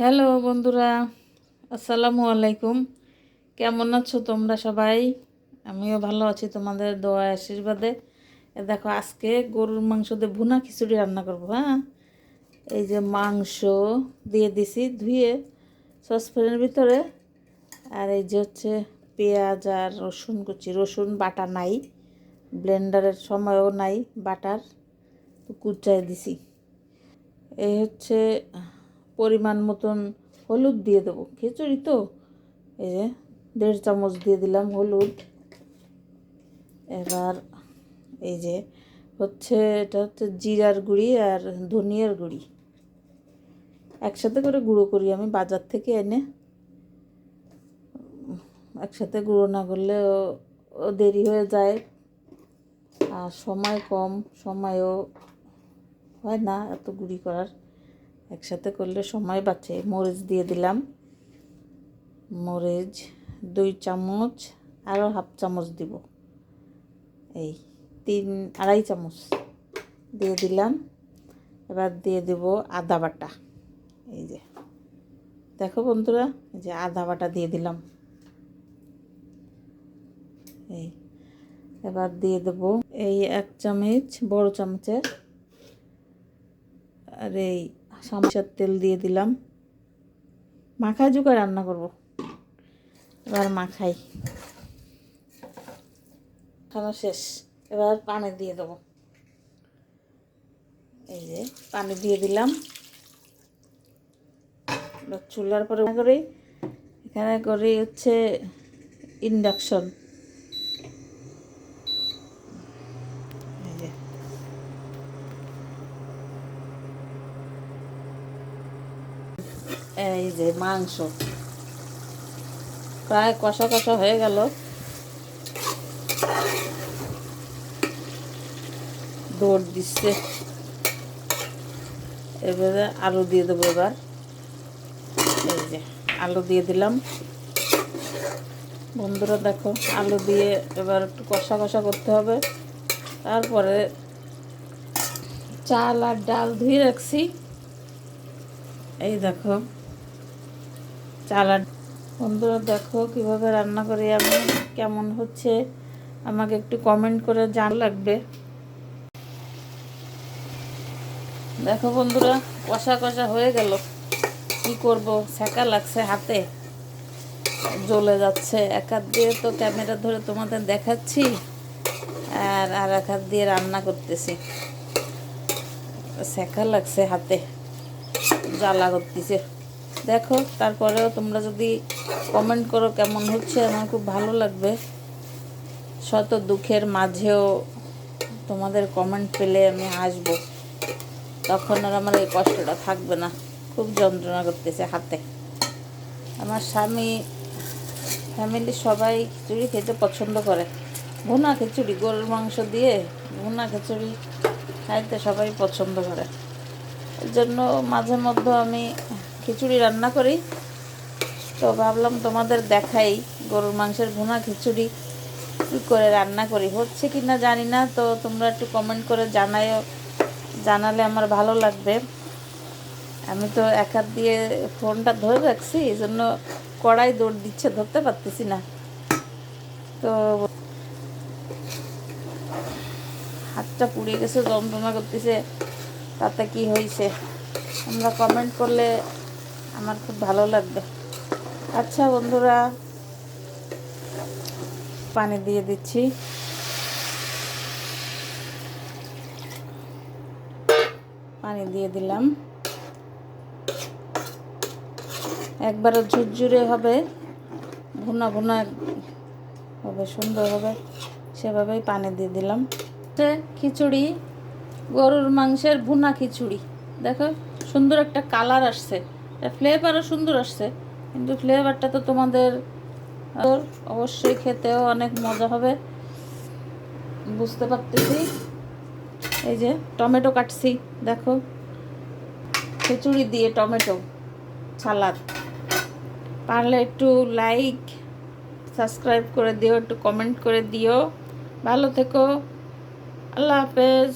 Hello বন্ধুরা, আসসালামু আলাইকুম। কেমন আছো তোমরা সবাই? আমিও ভালো আছি তোমাদের দোয়া আশীর্বাদে। দেখো, আজকে গরুর মাংস দিয়ে ভুনা খিচুড়ি রান্না করব হ্যাঁ? এই যে মাংস দিয়ে দিছি ধুয়ে সসপ্যানের ভিতরে। আর এই যে হচ্ছে পেঁয়াজ আর রসুন কুচি, রসুন বাটা নাই, ব্লেন্ডারের সময়ও নাই, বাটার তো কুচায় দিছি। এই হচ্ছে পরিমাণ মতন হলুদ দিয়ে দেবো। খিচুড়ি তো? এই যে দেড় চামচ দিয়ে দিলাম হলুদ। এবার এই যে হচ্ছে, এটা হচ্ছে জিরার গুঁড়ি আর ধনিয়ার গুঁড়ি। একসাথে করে গুঁড়ো করি আমি বাজার থেকে এনে। একসাথে গুঁড়ো না করলে ও- দেরি হয়ে যায়। আর সময় কম, সময়ও হয় না এত গুঁড়ি করার। একসাথে করলে সময় বাঁচে। মরিচ দিয়ে দিলাম। মরিচ দুই চামচ আরও হাফ চামচ দিব। এই তিন, আড়াই চামচ দিয়ে দিলাম। এবার দিয়ে দেব আদা বাটা। এই যে। দেখো বন্ধুরা, এই যে আদা বাটা দিয়ে দিলাম। এই, এবার দিয়ে দেব এই এক চামচ, বড় চামচের। আর এই সামসার তেল দিয়ে দিলাম। মাখাই জুকা রান্না করব। এবার মাখাই। খাওয়া শেষ। এবার পানি দিয়ে দেবো। এই যে পানি দিয়ে দিলাম। চুলার পরে করি, এখানে করি হচ্ছে ইন্ডাকশন এই যে এই যে মাংস। প্রায় কষা কষা হয়ে গেল। দৌড় দিচ্ছে। এবারে আলু দিয়ে দেবো এবার। এই যে আলু দিয়ে দিলাম। বন্ধুরা দেখো, আলু দিয়ে এবার একটু কষা কষা করতে হবে। তারপরে চাল আর ডাল ধুয়ে রাখছি। এই দেখো। চাল আর বন্ধুরা, দেখো কীভাবে রান্না করি আমি কেমন হচ্ছে। আমাকে একটু কমেন্ট করে জান লাগবে। দেখো বন্ধুরা, কষা কষা হয়ে গেল। কি করব? সেকা লাগছে হাতে। জ্বলে যাচ্ছে। এক হাত দিয়ে তো ক্যামেরা ধরে তোমাদের দেখাচ্ছি, আর আর এক হাত দিয়ে রান্না করতেছি। সেকা লাগছে হাতে। জ্বালা করতেছে। দেখো, তারপরেও তোমরা যদি কমেন্ট করো কেমন হচ্ছে, আমার খুব ভালো লাগবে। শত দুঃখের মাঝেও তোমাদের কমেন্ট পেলে আমি আসব তখন আর আমার এই কষ্টটা থাকবে না। খুব যন্ত্রণা করতেছে হাতে। আমার স্বামী ফ্যামিলির সবাই খিচুড়ি খেতে পছন্দ করে। ভুনা খিচুড়ি, গরুর মাংস দিয়ে ভুনা খিচুড়ি খাইতে সবাই পছন্দ করে। এর জন্য মাঝে মধ্যে আমি খিচুড়ি রান্না করি। তো ভাবলাম তোমাদের দেখাই গরুর মাংসের ভুনা খিচুড়ি কী করে রান্না করি। হচ্ছে কি না জানি না, তো তোমরা একটু কমেন্ট করে জানাইও জানালে আমার ভালো লাগবে। আমি তো এক হাত দিয়ে ফোনটা ধরে রাখছি এই জন্য কড়াই দৌড় দিচ্ছে, ধরতে পারতেছি না। তো হাতটা পুড়িয়ে গেছে, যন্ত্রণা করতেছে, তাতে কি হয়েছে আমরা কমেন্ট করলে আমার খুব ভালো লাগবে। আচ্ছা বন্ধুরা, পানি দিয়ে দিচ্ছি। পানি দিয়ে দিলাম। একবারে ঝুরঝুরে হবে, ভুনা ভুনা হবে, সুন্দর হবে। সেভাবেই পানি দিয়ে দিলাম। খিচুড়ি, গরুর মাংসের ভুনা খিচুড়ি। দেখো, সুন্দর একটা কালার আসছে। ফ্লেভারও সুন্দর আসছে, কিন্তু ফ্লেভারটা তো তোমাদের অবশ্যই খেতেও অনেক মজা হবে। বুঝতে পারতেছি। এই যে টমেটো কাটছি, দেখো। খিচুড়ি দিয়ে টমেটো সালাদ। পারলে একটু লাইক সাবস্ক্রাইব করে দিও, একটু কমেন্ট করে দিও। ভালো থেকো। আল্লাহ হাফেজ।